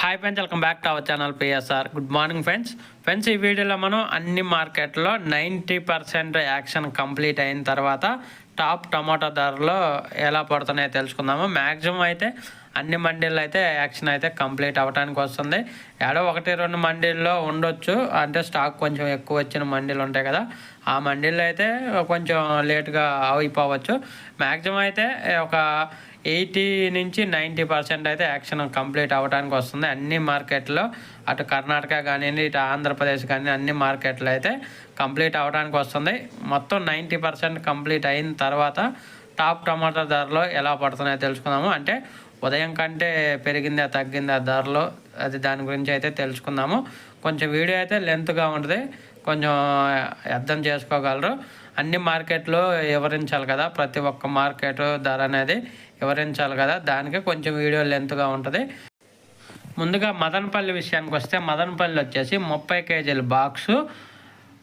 Hi friends welcome back to our channel PSR good morning friends friends ఈ వీడియోలో మనం అన్ని మార్కెట్లో నైంటీ పర్సెంట్ యాక్షన్ కంప్లీట్ అయిన తర్వాత టాప్ టమాటా ధరలు ఎలా పడుతున్నాయో తెలుసుకుందాము. మ్యాక్సిమం అయితే అన్ని మండీల్లో అయితే యాక్షన్ అయితే కంప్లీట్ అవ్వడానికి వస్తుంది. ఏడో ఒకటి రెండు మండీల్లో ఉండొచ్చు. అంటే స్టాక్ కొంచెం ఎక్కువ వచ్చిన మండీలు ఉంటాయి కదా ఆ మండీల్లో అయితే కొంచెం లేట్గా అయిపోవచ్చు. మ్యాక్సిమం అయితే ఒక ఎయిటీ నుంచి నైంటీ పర్సెంట్ అయితే యాక్షన్ కంప్లీట్ అవ్వడానికి వస్తుంది. అన్ని మార్కెట్లో అటు కర్ణాటక కానివ్వండి ఇటు ఆంధ్రప్రదేశ్ కానీ అన్ని మార్కెట్లు అయితే కంప్లీట్ అవ్వడానికి వస్తుంది. మొత్తం నైంటీ పర్సెంట్ కంప్లీట్ అయిన తర్వాత టాప్ టమాటా ధరలు ఎలా పడుతున్నాయో తెలుసుకుందాము. అంటే ఉదయం కంటే పెరిగిందా తగ్గిందా ధరలు అది దాని గురించి అయితే తెలుసుకుందాము. కొంచెం వీడియో అయితే లెంత్గా ఉంటుంది. కొంచెం అర్థం చేసుకోగలరు. అన్ని మార్కెట్లు వివరించాలి కదా ప్రతి ఒక్క మార్కెట్ ధర అనేది. వివరించాలి కదా? దానికి కొంచెం వీడియో లెంత్గా ఉంటుంది. ముందుగా మదనపల్లి విషయానికి వస్తే మదనపల్లి వచ్చేసి ముప్పై కేజీల బాక్సు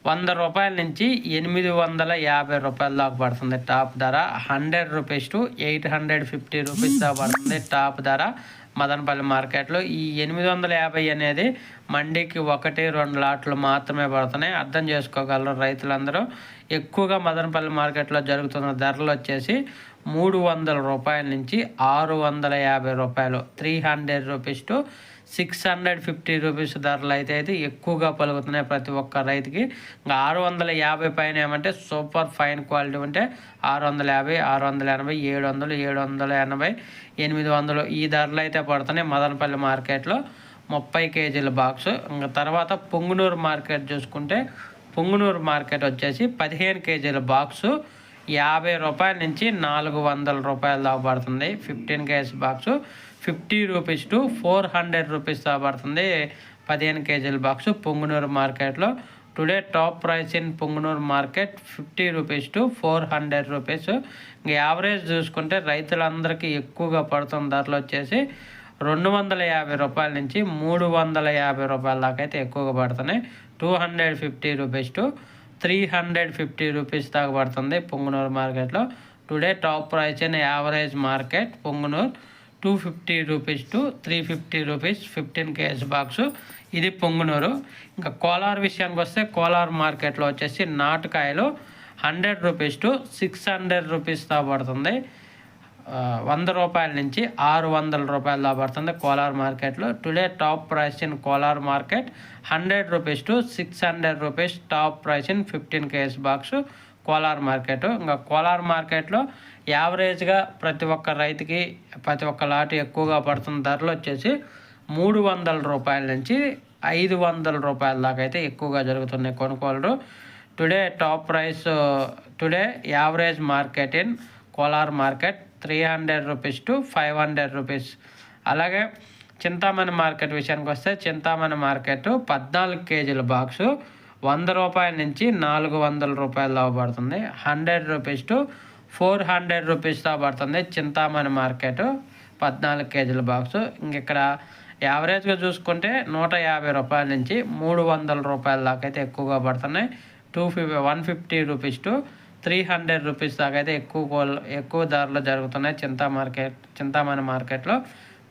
వంద రూపాయల నుంచి ఎనిమిది వందల యాభై రూపాయల దాకా పడుతుంది టాప్ ధర. Hundred rupees to eight hundred fifty rupees దాకా పడుతుంది టాప్ ధర మదనపల్లి మార్కెట్లో. ఈ ఎనిమిది వందల యాభై అనేది మండీకి ఒకటి రెండు లాట్లు మాత్రమే పడుతున్నాయి. అర్థం చేసుకోగలరు రైతులందరూ. ఎక్కువగా మదనపల్లి మార్కెట్లో జరుగుతున్న ధరలు వచ్చేసి మూడు వందల రూపాయల నుంచి ఆరు వందల యాభై రూపాయలు. Three hundred rupees to six hundred fifty rupees ధరలు అయితే అయితే ఎక్కువగా పలుకుతున్నాయి ప్రతి ఒక్క రైతుకి. ఇంకా ఆరు వందల యాభై పైన ఏమంటే సూపర్ ఫైన్ క్వాలిటీ ఉంటే ఆరు వందల యాభై ఆరు వందల ఎనభై ఏడు వందలు ఏడు వందల ఎనభై ఎనిమిది వందలు ఈ ధరలు అయితే పడుతున్నాయి మదనపల్లి మార్కెట్లో. ముప్పై కేజీల బాక్స్. ఇంకా తర్వాత పొంగునూరు మార్కెట్ చూసుకుంటే పొంగునూరు మార్కెట్ వచ్చేసి పదిహేను కేజీల బాక్సు. యాభై రూపాయల నుంచి నాలుగు వందల రూపాయల దాకా పడుతుంది. Fifteen KG box. Fifty rupees to four hundred rupees దాకా పడుతుంది. పదిహేను కేజీల బాక్సు పొంగునూరు మార్కెట్లో. Today top price in Pongunuru market fifty rupees to four hundred rupees. ఇంకా యావరేజ్ చూసుకుంటే రైతులందరికీ ఎక్కువగా పడుతున్న ధరలు వచ్చేసి రెండు వందల యాభై రూపాయల నుంచి మూడు వందల యాభై రూపాయల దాకా అయితే ఎక్కువగా పడుతున్నాయి. Two hundred fifty rupees to three hundred fifty rupees దాకా పడుతుంది పొంగునూరు మార్కెట్లో. Today top price and average market Pongunuru two fifty rupees to three fifty rupees fifteen KG box. ఇది పొంగునూరు. ఇంకా కోలార్ విషయానికి వస్తే కోలార్ మార్కెట్లో వచ్చేసి నాటుకాయలు hundred rupees to six hundred rupees దాకా పడుతుంది. వంద రూపాయల నుంచి ఆరు వందల రూపాయల దాకా పడుతుంది కోలార్ మార్కెట్లో. Today top price in Kolar market. Hundred rupees to six hundred rupees top price in fifteen KS box Kolar market. ఇంకా కోలార్ మార్కెట్లో యావరేజ్గా ప్రతి ఒక్క రైతుకి ప్రతి ఒక్క లాట్ ఎక్కువగా పడుతున్న ధరలు వచ్చేసి మూడు వందల రూపాయల నుంచి ఐదు వందల రూపాయల దాకా అయితే ఎక్కువగా జరుగుతున్నాయి కొనుగోలు today top price today average market in Kolar market. Three hundred rupees to five hundred rupees. అలాగే చింతామణి మార్కెట్ విషయానికి వస్తే చింతామణి మార్కెట్ పద్నాలుగు కేజీల బాక్సు వంద రూపాయల నుంచి నాలుగు వందల రూపాయలు పడుతుంది. Hundred rupees to four hundred rupees పడుతుంది చింతామణి మార్కెట్ పద్నాలుగు కేజీల బాక్సు. ఇంక ఇక్కడ యావరేజ్గా చూసుకుంటే నూట యాభై రూపాయల నుంచి మూడు వందల రూపాయల దాకా అయితే ఎక్కువగా పడుతున్నాయి. Two fifty one fifty rupees to three hundred rupees దాకా అయితే ఎక్కువ కోల్- ఎక్కువ ధరలు జరుగుతున్నాయి చింతా మార్కెట్ చింతామణి మార్కెట్లో.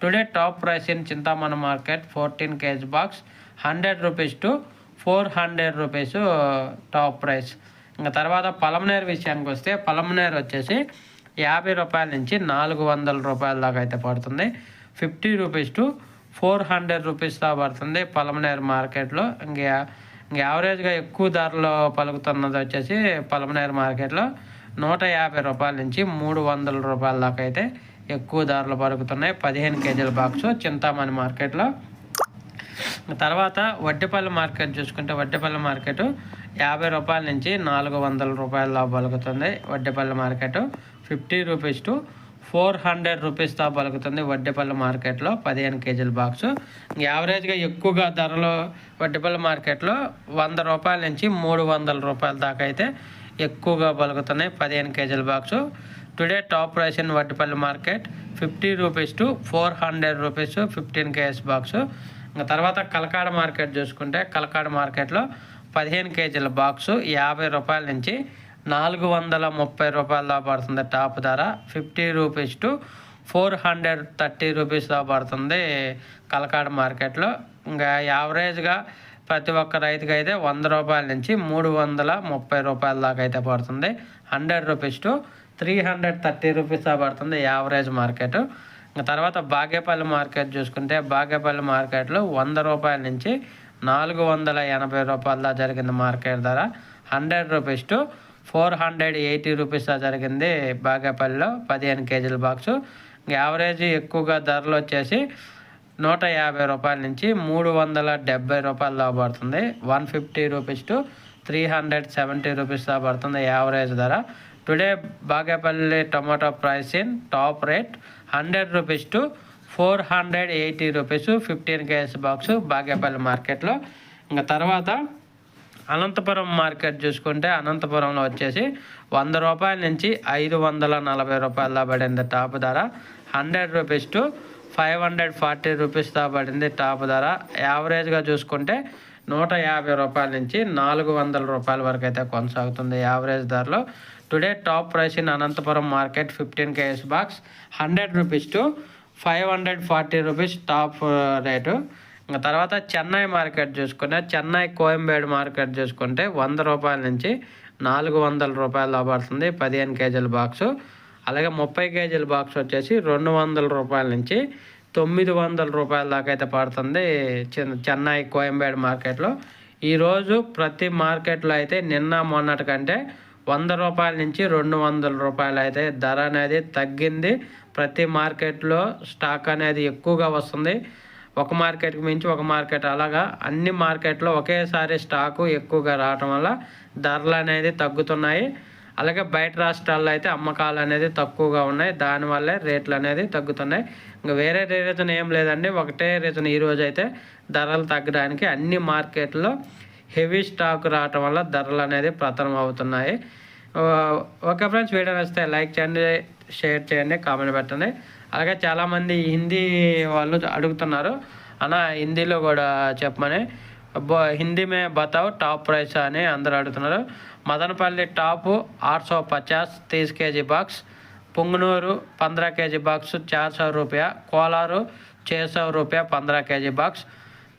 Today top price in Chintamani market fourteen KG box hundred rupees to four hundred rupees top price ఇంకా తర్వాత పలమనేరు విషయానికి వస్తే పలమనేరు వచ్చేసి యాభై రూపాయల నుంచి నాలుగు వందల రూపాయల దాకా అయితే పడుతుంది. Fifty rupees to four hundred rupees దాకా పడుతుంది పలమనేరు మార్కెట్లో. ఇంకా యావరేజ్గా ఎక్కువ ధరలో పలుకుతున్నది వచ్చేసి పలమనేరు మార్కెట్లో నూట యాభై రూపాయల నుంచి మూడు వందల రూపాయల దాకా అయితే ఎక్కువ ధరలు పలుకుతున్నాయి. పదిహేను కేజీల బాక్సు చింతామణి మార్కెట్లో. తర్వాత వడ్డేపల్లి మార్కెట్ చూసుకుంటే వడ్డేపల్లి మార్కెట్ యాభై రూపాయల నుంచి నాలుగు వందల రూపాయల పలుకుతుంది. Vaddepalli market fifty rupees to four hundred rupees దాకా పలుకుతుంది వడ్డేపల్లి మార్కెట్లో పదిహేను కేజీల బాక్స్ యావరేజ్గా ఎక్కువగా ధరలు వడ్డేపల్లి మార్కెట్లో వంద రూపాయల నుంచి మూడు వందల రూపాయల దాకా అయితే ఎక్కువగా పలుకుతున్నాయి పదిహేను కేజీల box today top price in Vaddepalli market fifty rupees to four hundred rupees fifteen KS box ఇంకా తర్వాత కలకాడ మార్కెట్ చూసుకుంటే కలకాడ మార్కెట్లో పదిహేను కేజీల బాక్సు యాభై రూపాయల నుంచి నాలుగు వందల ముప్పై రూపాయల దాకా పడుతుంది టాప్ ధర. Fifty rupees to four hundred thirty rupees దాకా పడుతుంది కలకాడ మార్కెట్లో. ఇంకా యావరేజ్గా ప్రతి ఒక్క రైతుకి అయితే వంద రూపాయల నుంచి మూడు వందల ముప్పై రూపాయల దాకా అయితే పడుతుంది. Hundred rupees to three hundred thirty rupees దాకా పడుతుంది యావరేజ్ మార్కెట్. ఇంకా తర్వాత బాగేపల్లి మార్కెట్ చూసుకుంటే బాగేపల్లి మార్కెట్లో వంద రూపాయల నుంచి నాలుగు వందల ఎనభై రూపాయల జరిగిన జరిగింది మార్కెట్ ధర. Hundred rupees to four hundred eighty రూపీస్లో జరిగింది బాగేపల్లిలో పదిహేను కేజీల బాక్సు. యావరేజ్ ఎక్కువగా ధరలు వచ్చేసి నూట యాభై రూపాయల నుంచి మూడు వందల డెబ్బై రూపాయల్లో పడుతుంది. One fifty rupees to three hundred seventy రూపీస్లో పడుతుంది యావరేజ్ ధర. Today Bagepalli tomato price in top rate hundred rupees to four hundred eighty rupees fifteen KS box Bagepalli మార్కెట్లో. ఇంకా తర్వాత అనంతపురం మార్కెట్ చూసుకుంటే అనంతపురంలో వచ్చేసి వంద రూపాయల నుంచి ఐదు వందల నలభై రూపాయల పడింది టాప్ ధర. Hundred rupees to five hundred forty rupees దా పడింది టాప్ ధర. యావరేజ్గా చూసుకుంటే నూట యాభై రూపాయల నుంచి నాలుగు వందల రూపాయల వరకు అయితే కొనసాగుతుంది యావరేజ్ ధరలో. Today top price in Anantapuram market fifteen KS box. Hundred rupees to five hundred forty rupees top rate. తర్వాత చెన్నై మార్కెట్ చూసుకుంటే చెన్నై కోయంబేడు మార్కెట్ చూసుకుంటే వంద రూపాయల నుంచి నాలుగు వందల రూపాయలు పడుతుంది పదిహేను కేజీల బాక్సు. అలాగే ముప్పై కేజీల బాక్స్ వచ్చేసి రెండు వందల రూపాయల నుంచి తొమ్మిది వందల రూపాయల దాకా అయితే పడుతుంది చెన్నై కోయంబేడు మార్కెట్లో. ఈరోజు ప్రతి మార్కెట్లో అయితే నిన్న మొన్నటి కంటే వంద రూపాయల నుంచి రెండు వందల రూపాయలు అయితే ధర అనేది తగ్గింది. ప్రతి మార్కెట్లో స్టాక్ అనేది ఎక్కువగా వస్తుంది. ఒక మార్కెట్కి మించి ఒక మార్కెట్. అలాగా అన్ని మార్కెట్లో ఒకేసారి స్టాకు ఎక్కువగా రావటం వల్ల ధరలు అనేది తగ్గుతున్నాయి. అలాగే బయట రాష్ట్రాల్లో అయితే అమ్మకాలు అనేది తక్కువగా ఉన్నాయి. దానివల్లే రేట్లు అనేది తగ్గుతున్నాయి. ఇంకా వేరే రీజన్ ఏం లేదండి. ఒకటే రీజన్ ఈరోజు అయితే ధరలు తగ్గడానికి అన్ని మార్కెట్లో హెవీ స్టాక్ రావటం వల్ల ధరలు అనేది పతనం అవుతున్నాయి. ఓకే ఫ్రెండ్స్ వీడియో నచ్చితే లైక్ చేయండి షేర్ చేయండి కామెంట్ పెట్టండి. అలాగే చాలామంది హిందీ వాళ్ళు అడుగుతున్నారు. అన్నా హిందీలో కూడా చెప్పమని. హిందీ మే బతావు టాప్ ప్రైస్ అని అందరూ అడుగుతున్నారు. మదనపల్లి టాపు ఆరు సో పచాస్ తీస్ కేజీ బాక్స్. పుంగనూరు పంద్రా కేజీ బాక్స్ చార్ సో రూపాయ. కోలారు ఛే రూపాయ పంద్రా కేజీ బాక్స్.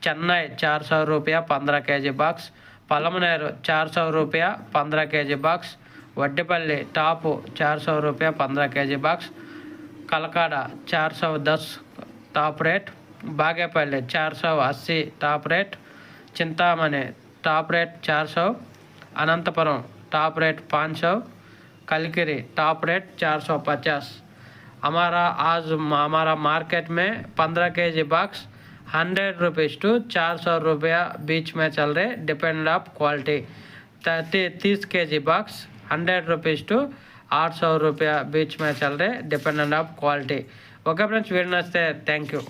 చెన్నై చార్ సో రూపాయ పంద్రా కేజీ బాక్స్. పలమనేరు చార్ సో రూపాయ పంద్రా కేజీ బాక్స్. వడ్డిపల్లి టాపు చార్ సో రూపాయ పంద్రా కేజీ బాక్స్. कलकाड़ा चार सौ दस टॉप रेट बागेपल्ली, चार सौ अस्सी top rate Chintamani top rate चार सौ, अनंतपुरम टॉप रेट पाँच सौ कलकिरी टॉप रेट चार सौ पचास। हमारा आज हमारा मार्केट में पंद्रह K G box hundred rupees to चार सौ रुपया बीच में चल रहे डिपेंड ऑफ़ क्वालिटी तीस K G box hundred rupees to आठ सौ रुपया बीच में चल रहे dependent of quality okay friends video नमस्ते. Thank you